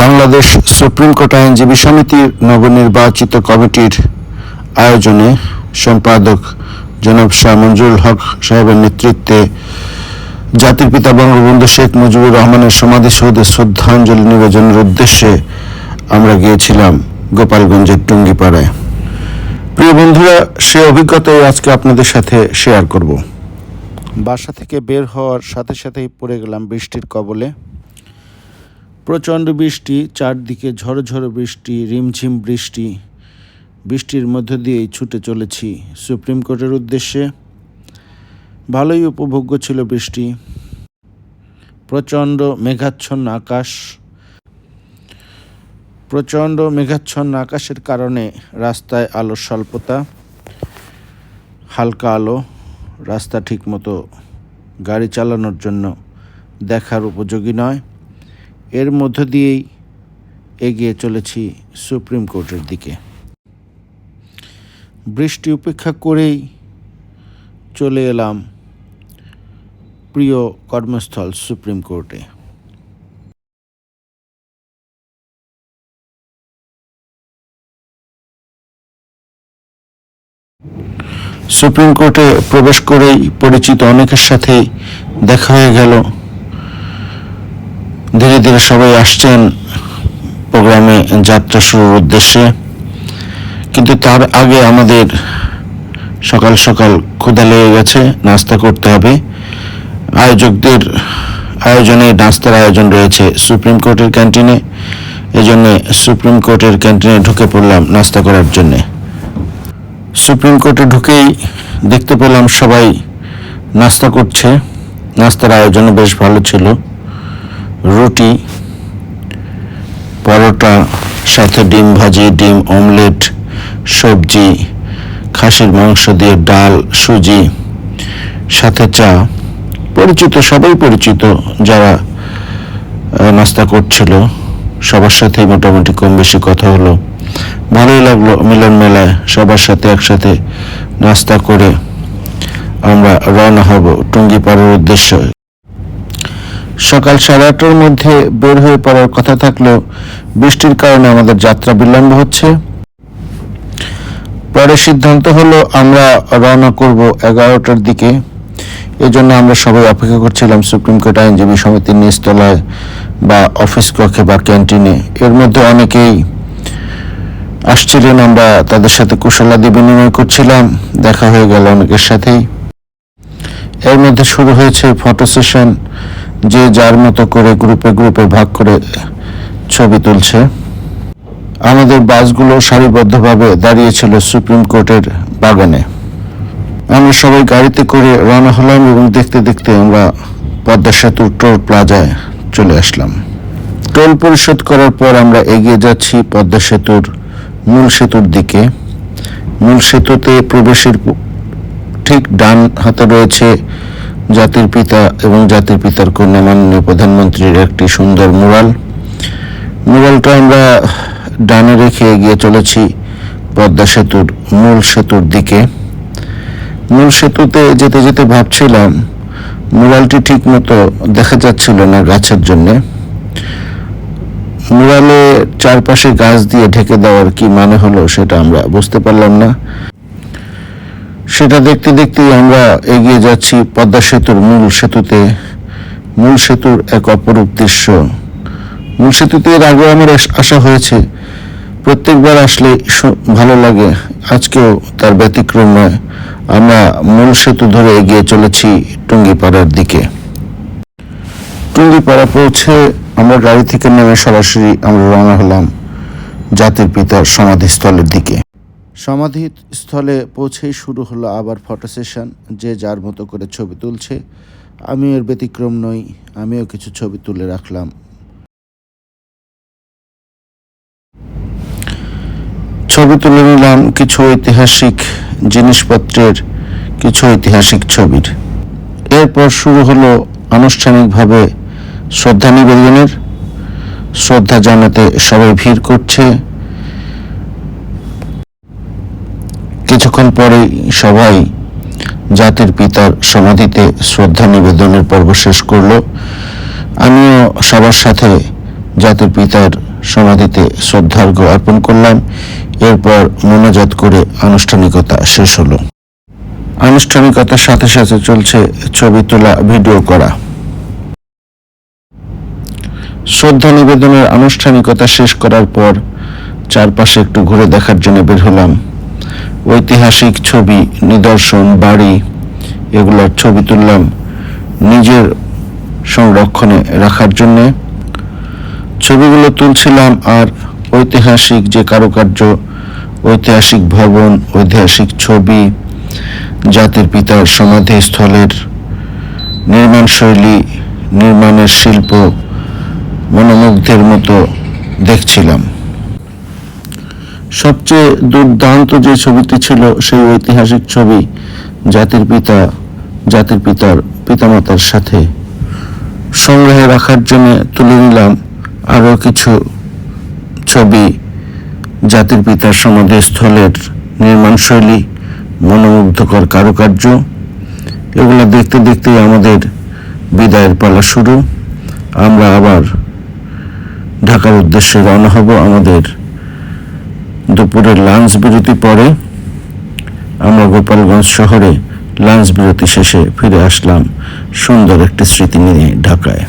Bangladesh supreme court আইনজীবী সমিতির নবনির্বাচিত কমিটির আয়োজনে সম্পাদক জনাব শাহ মঞ্জুরুল হক সাহেবের নেতৃত্বে জাতির পিতা বঙ্গবন্ধু শেখ মুজিবুর রহমানের সমাধিসৌধে শ্রদ্ধাঞ্জলি নিবেদনের উদ্দেশ্যে আমরা গিয়েছিলাম গোপালগঞ্জের টুঙ্গিপাড়ায়। প্রিয় বন্ধুরা, সে অভিজ্ঞতাই আজকে আপনাদের সাথে শেয়ার করব। বাসা থেকে বের হওয়ার সাথে সাথেই পড়ে গেলাম বৃষ্টির কবলে। প্রচণ্ড বৃষ্টি, চারদিকে ঝড়ো বৃষ্টি, রিমঝিম বৃষ্টি। বৃষ্টির মধ্য দিয়েই ছুটে চলেছি সুপ্রিম কোর্টের উদ্দেশ্যে। ভালোই উপভোগ্য ছিল বৃষ্টি। প্রচণ্ড মেঘাচ্ছন্ন আকাশ। প্রচণ্ড মেঘাচ্ছন্ন আকাশের কারণে রাস্তায় আলোর স্বল্পতা, হালকা আলো, রাস্তা ঠিকমতো গাড়ি চালানোর জন্য দেখার উপযোগী নয়। এর মধ্য দিয়েই এগিয়ে চলেছি সুপ্রিম কোর্টের দিকে। বৃষ্টি উপেক্ষা করেই চলে এলাম প্রিয় কর্মস্থল সুপ্রিম কোর্টে। সুপ্রিম কোর্টে প্রবেশ করেই পরিচিত অনেকের সাথেই দেখা হয়ে গেল ধীরে ধীরে সবাই আসছেন প্রোগ্রামে যাত্রা শুরুর উদ্দেশ্যে। কিন্তু তার আগে আমাদের সকাল সকাল ক্ষুদা লেগে গেছে, নাস্তা করতে হবে। আয়োজকদের আয়োজনে নাস্তার আয়োজন রয়েছে সুপ্রিম কোর্টের ক্যান্টিনে। এজন্য সুপ্রিম কোর্টের ক্যান্টিনে ঢুকে পড়লাম নাস্তা করার জন্যে। সুপ্রিম কোর্টে ঢুকেই দেখতে পেলাম সবাই নাস্তা করছে। নাস্তার আয়োজন বেশ ভালো ছিল। রুটি, পরোটা, সাথে ডিম ভাজি, ডিম অমলেট, সবজি, খাসির মাংস দিয়ে ডাল, সুজি, সাথে চা। পরিচিত, সবাই পরিচিত যারা নাস্তা করছিল, সবার সাথেই মোটামুটি কম বেশি কথা হলো। ভালোই লাগল মিলন মেলায় সবার সাথে একসাথে নাস্তা করে আমরা রওনা হব টুঙ্গিপাড়ার উদ্দেশ্যে। সকাল সাড়ে আটটার মধ্যে বের হয়ে পড়ার কথা থাকলেও বৃষ্টির কারণে আমাদের যাত্রা বিলম্ব হচ্ছে। পরে সিদ্ধান্ত হলো আমরা রওনা করব এগারোটার দিকে। এজন্য আমরা সবাই অপেক্ষা করছিলাম সুপ্রিম কোর্ট আইনজীবী সমিতির নিচতলায় বা অফিস কক্ষে বা ক্যান্টিনে। এর মধ্যে অনেকেই আসছিলেন, আমরা তাদের সাথে কুশলাদি বিনিময় করছিলাম, দেখা হয়ে গেল অনেকের সাথেই। এর মধ্যে শুরু হয়েছে ফটো সেশন। যে যার মতো করে গ্রুপে গ্রুপে ভাগ করে ছবি তুলছে। আমাদের বাসগুলো সারিবদ্ধভাবে দাঁড়িয়েছিল সুপ্রিম কোর্টের বাগানে। আমরা সবাই গাড়িতে করে রওনা হলাম এবং দেখতে দেখতে আমরা পদ্মা সেতুর টোল প্লাজায় চলে আসলাম। টোল পরিশোধ করার পর আমরা এগিয়ে যাচ্ছি পদ্মা সেতুর মূল সেতুর দিকে। মূল সেতুতে প্রবেশের ঠিক ডান হাতে রয়েছে জাতির পিতা এবং জাতির পিতার কন্যা মাননীয় প্রধানমন্ত্রীর একটি সুন্দর মুরাল। মুরালটা আমরা ডানে রেখে এগিয়ে চলেছি পদ্মা সেতুর মূল সেতুর দিকে। মূল সেতুতে যেতে যেতে ভাবছিলাম, মুরালটি ঠিক মতো দেখা যাচ্ছিল না গাছের জন্যে। মুরালে চারপাশে গাছ দিয়ে ঢেকে দেওয়ার কি মানে হলো সেটা আমরা বুঝতে পারলাম না। সেটা দেখতে দেখতেই আমরা এগিয়ে যাচ্ছি পদ্মা সেতুর মূল সেতুতে। মূল সেতুর এক অপরূপ দৃশ্য। মূল সেতুতে এর আগে আমার আশা হয়েছে। প্রত্যেকবার আসলে ভালো লাগে। আজকেও তার ব্যতিক্রম নয়। আমরা মূল সেতু ধরে এগিয়ে চলেছি টুঙ্গিপাড়ার দিকে। টুঙ্গিপাড়া পৌঁছে আমরা গাড়ি থেকে নেমে সরাসরি আমরা রওনা হলাম জাতির পিতার সমাধিস্থলের দিকে। সমাধি স্থলে পৌঁছেই শুরু হলো আবার ফটো সেশন, যে যার মতো করে ছবি তুলছে। আমি এর ব্যতিক্রম নই, আমিও কিছু ছবি তুলে রাখলাম। ছবি তুলে নিলাম কিছু ঐতিহাসিক জিনিসপত্রের, কিছু ঐতিহাসিক ছবির। এরপর শুরু হলো আনুষ্ঠানিকভাবে শ্রদ্ধা নিবেদনের। শ্রদ্ধা জানাতে সবাই ভিড় করছে। কিছুক্ষণ পরেই সবাই জাতির পিতার সমাধিতে শ্রদ্ধা নিবেদনের পর্ব শেষ করল। আমিও সবার সাথে জাতির পিতার সমাধিতে শ্রদ্ধার্ঘ্য অর্পণ করলাম। এরপর মোনাজাত করে আনুষ্ঠানিকতা শেষ হলো। আনুষ্ঠানিকতার সাথে সাথে চলছে ছবি তোলা, ভিডিও করা। শ্রদ্ধা নিবেদনের আনুষ্ঠানিকতা শেষ করার পর চারপাশে একটু ঘুরে দেখার জন্য বের হলাম। ঐতিহাসিক ছবি, নিদর্শন, বাড়ি, এগুলোর ছবি তুললাম নিজের সংরক্ষণে রাখার জন্যে। ছবিগুলো তুলছিলাম আর ঐতিহাসিক যে কারুকার্য, ঐতিহাসিক ভবন, ঐতিহাসিক ছবি, জাতির পিতার সমাধিস্থলের নির্মাণ শৈলী নির্মাণের শিল্প, মনোমুগ্ধের মতো দেখছিলাম। সবচেয়ে দুর্দান্ত যে ছবিটি ছিল সেই ঐতিহাসিক ছবি জাতির পিতা, জাতির পিতার পিতামাতার সাথে। সংগ্রহে রাখার জন্য তুলে নিলাম আরও কিছু ছবি জাতির পিতার সমাধিস্থলের নির্মাণশৈলী, মনোমুগ্ধকর কারুকার্য। এগুলো দেখতে দেখতেই আমাদের বিদায়ের পালা শুরু। আমরা আবার ঢাকার উদ্দেশ্যে রওনা হব আমাদের দুপুরের লাঞ্চ বিরতি পরে আমরা গোপালগঞ্জ শহরে লাঞ্চ বিরতি শেষে ফিরে আসলাম সুন্দর একটি স্মৃতি নিয়ে ঢাকায়।